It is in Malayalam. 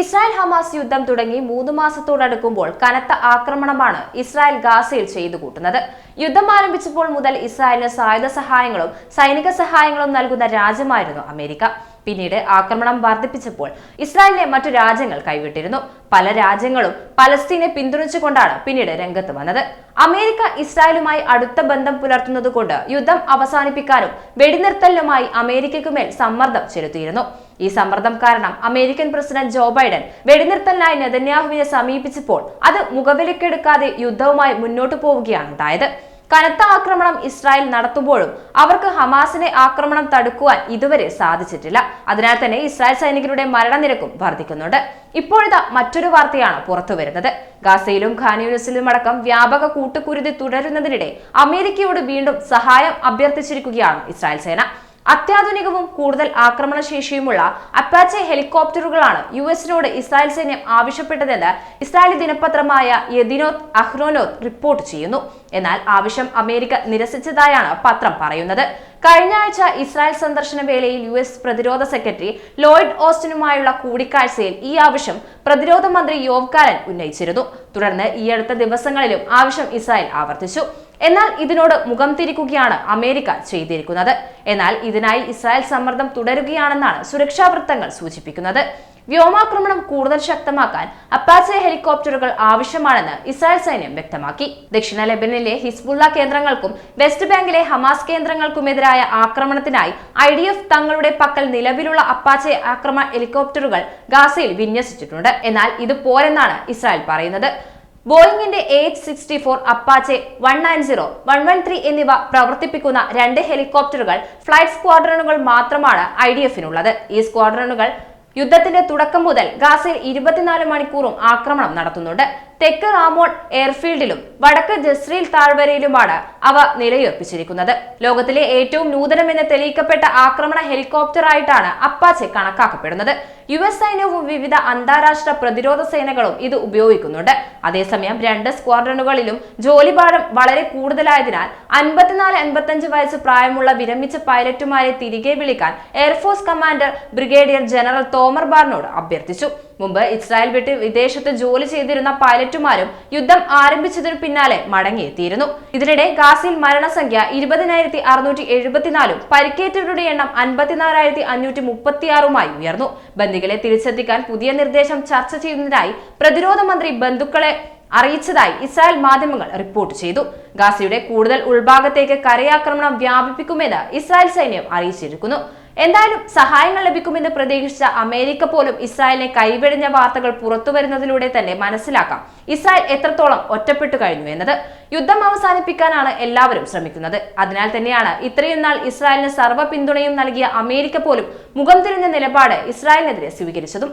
ഇസ്രായേൽ ഹമാസ് യുദ്ധം തുടങ്ങി മൂന്ന് മാസത്തോടടുക്കുമ്പോൾ കനത്ത ആക്രമണമാണ് ഇസ്രായേൽ ഗാസയിൽ ചെയ്തു കൂട്ടുന്നത്. യുദ്ധം ആരംഭിച്ചപ്പോൾ മുതൽ ഇസ്രായേലിന് സായുധ സഹായങ്ങളും സൈനിക സഹായങ്ങളും നൽകുന്ന രാജ്യമായിരുന്നു അമേരിക്ക. പിന്നീട് ആക്രമണം വർദ്ധിപ്പിച്ചപ്പോൾ ഇസ്രായേലിനെ മറ്റു രാജ്യങ്ങൾ കൈവിട്ടിരുന്നു. പല രാജ്യങ്ങളും പലസ്തീനെ പിന്തുണച്ചുകൊണ്ടാണ് പിന്നീട് രംഗത്ത് വന്നത്. അമേരിക്ക ഇസ്രായേലുമായി അടുത്ത ബന്ധം പുലർത്തുന്നതുകൊണ്ട് യുദ്ധം അവസാനിപ്പിക്കാനും വെടിനിർത്തലിനുമായി അമേരിക്കയ്ക്കുമേൽ സമ്മർദ്ദം ചെലുത്തിയിരുന്നു. ഈ സമ്മർദ്ദം കാരണം അമേരിക്കൻ പ്രസിഡന്റ് ജോ ബൈഡൻ വെടിനിർത്തലിനായി നെതന്യാഹുവിനെ സമീപിച്ചപ്പോൾ അത് മുഖവിലക്കെടുക്കാതെ യുദ്ധവുമായി മുന്നോട്ടു പോവുകയാണ്. ഉണ്ടായത് കനത്ത ആക്രമണം ഇസ്രായേൽ നടത്തുമ്പോഴും അവർക്ക് ഹമാസിനെ ആക്രമണം തടുക്കുവാൻ ഇതുവരെ സാധിച്ചിട്ടില്ല. അതിനാൽ തന്നെ ഇസ്രായേൽ സൈനികരുടെ മരണനിരക്കും വർദ്ധിക്കുന്നുണ്ട്. ഇപ്പോഴത്തെ മറ്റൊരു വാർത്തയാണ് പുറത്തുവരുന്നത്. ഗാസയിലും ഖാനയൂനിസിലും അടക്കം വ്യാപക കൂട്ടുകുരുതി തുടരുന്നതിനിടെ അമേരിക്കയോട് വീണ്ടും സഹായം അഭ്യർത്ഥിച്ചിരിക്കുകയാണ് ഇസ്രായേൽ സേന. അത്യാധുനികവും കൂടുതൽ ആക്രമണശേഷിയുമുള്ള അപ്പാച്ചെ ഹെലികോപ്റ്ററുകളാണ് യു എസിനോട് ഇസ്രായേൽ സൈന്യം ആവശ്യപ്പെട്ടതെന്ന് ഇസ്രായേലി ദിനപത്രമായ യദിനോത്ത് അഹ്റോനോത്ത് റിപ്പോർട്ട് ചെയ്യുന്നു. എന്നാൽ ആവശ്യം അമേരിക്ക നിരസിച്ചതായാണ് പത്രം പറയുന്നത്. കഴിഞ്ഞ ആഴ്ച ഇസ്രായേൽ സന്ദർശന വേളയിൽ യു എസ് പ്രതിരോധ സെക്രട്ടറി ലോയിഡ് ഓസ്റ്റിനുമായുള്ള കൂടിക്കാഴ്ചയിൽ ഈ ആവശ്യം പ്രതിരോധ മന്ത്രി യോവ് കാരൻ ഉന്നയിച്ചിരുന്നു. തുടർന്ന് ഈ അടുത്ത ദിവസങ്ങളിലും ആവശ്യം ഇസ്രായേൽ ആവർത്തിച്ചു. എന്നാൽ ഇതിനോട് മുഖം തിരിക്കുകയാണ് അമേരിക്ക ചെയ്തിരിക്കുന്നത്. എന്നാൽ ഇതിനായി ഇസ്രായേൽ സമ്മർദ്ദം തുടരുകയാണെന്നാണ് സുരക്ഷാ വൃത്തങ്ങൾ സൂചിപ്പിക്കുന്നത്. വ്യോമാക്രമണം കൂടുതൽ ശക്തമാക്കാൻ അപ്പാച്ചെ ഹെലികോപ്റ്ററുകൾ ആവശ്യമാണെന്ന് ഇസ്രായേൽ സൈന്യം വ്യക്തമാക്കി. ദക്ഷിണ ലെബനനിലെ ഹിസ്ബുള്ള കേന്ദ്രങ്ങൾക്കും വെസ്റ്റ് ബാങ്കിലെ ഹമാസ് കേന്ദ്രങ്ങൾക്കുമെതിരായ ആക്രമണത്തിനായി ഐ ഡി എഫ് തങ്ങളുടെ പക്കൽ നിലവിലുള്ള അപ്പാച്ചെ ആക്രമണ ഹെലികോപ്റ്ററുകൾ ഗാസയിൽ വിന്യസിച്ചിട്ടുണ്ട്. എന്നാൽ ഇത് പോരെന്നാണ് ഇസ്രായേൽ പറയുന്നത്. ബോയിങ്ങിന്റെ eight sixty four Apache one nine zero one one three എന്നിവ പ്രവർത്തിപ്പിക്കുന്ന രണ്ട് ഹെലികോപ്റ്ററുകൾ ഫ്ലൈറ്റ് സ്ക്വാഡ്രണുകൾ മാത്രമാണ് ഐ ഡി എഫിനുള്ളത്. ഈ സ്ക്വാഡ്രണുകൾ യുദ്ധത്തിന്റെ തുടക്കം മുതൽ ഗാസയിൽ ഇരുപത്തിനാല് മണിക്കൂറും ആക്രമണം നടത്തുന്നുണ്ട്. തെക്ക് റാമോൺ എയർഫീൽഡിലും വടക്ക് ജസ്രീൽ താഴ്വരയിലുമാണ് അവ നിലയുറപ്പിച്ചിരിക്കുന്നത്. ലോകത്തിലെ ഏറ്റവും നൂതനമെന്ന് തെളിയിക്കപ്പെട്ട ആക്രമണ ഹെലികോപ്റ്റർ ആയിട്ടാണ് അപ്പാച്ചെ കണക്കാക്കപ്പെടുന്നത്. യു എസ് സൈന്യവും വിവിധ അന്താരാഷ്ട്ര പ്രതിരോധ സേനകളും ഇത് ഉപയോഗിക്കുന്നുണ്ട്. അതേസമയം രണ്ട് സ്ക്വാഡ്രണുകളിലും ജോലിഭാരം വളരെ കൂടുതലായതിനാൽ അൻപത്തിനാല് അൻപത്തഞ്ച് വയസ്സ് പ്രായമുള്ള വിരമിച്ച പൈലറ്റുമാരെ തിരികെ വിളിക്കാൻ air force commander brigadier general Tomer ബാറിനോട് അഭ്യർത്ഥിച്ചു. മുമ്പ് ഇസ്രായേൽ വിട്ട് വിദേശത്ത് ജോലി ചെയ്തിരുന്ന പൈലറ്റുമാരും യുദ്ധം ആരംഭിച്ചതിനു പിന്നാലെ മടങ്ങിയെത്തിയിരുന്നു. ഇതിനിടെ ഗാസിൽ മരണസംഖ്യ ഇരുപതിനായിരത്തി അറുന്നൂറ്റി എഴുപത്തിനാലും പരിക്കേറ്റവരുടെ എണ്ണം അൻപത്തിനാലായിരത്തി അഞ്ഞൂറ്റി മുപ്പത്തിയാറുമായി ഉയർന്നു. ബന്ദികളെ തിരിച്ചെത്തിക്കാൻ പുതിയ നിർദ്ദേശം ചർച്ച ചെയ്യുന്നതിനായി പ്രതിരോധ മന്ത്രി ബന്ധുക്കളെ അറിയിച്ചതായി ഇസ്രായേൽ മാധ്യമങ്ങൾ റിപ്പോർട്ട് ചെയ്തു. ഗാസയുടെ കൂടുതൽ ഉൾഭാഗത്തേക്ക് കരയാക്രമണം വ്യാപിപ്പിക്കുമെന്ന് ഇസ്രായേൽ സൈന്യം അറിയിച്ചിരിക്കുന്നു. എന്തായാലും സഹായങ്ങൾ ലഭിക്കുമെന്ന് പ്രതീക്ഷിച്ച അമേരിക്ക പോലും ഇസ്രായേലിനെ കൈവെടിഞ്ഞ വാർത്തകൾ പുറത്തു വരുന്നതിലൂടെ തന്നെ മനസ്സിലാക്കാം. ഇസ്രായേൽ എത്രത്തോളം ഒറ്റപ്പെട്ടു കഴിഞ്ഞു എന്നത് യുദ്ധം അവസാനിപ്പിക്കാനാണ് എല്ലാവരും ശ്രമിക്കുന്നത്. അതിനാൽ തന്നെയാണ് ഇത്രയും നാൾ ഇസ്രായേലിന് സർവ പിന്തുണയും നൽകിയ അമേരിക്ക പോലും മുഖം തിരിഞ്ഞ നിലപാട് ഇസ്രായേലിനെതിരെ സ്വീകരിച്ചതും.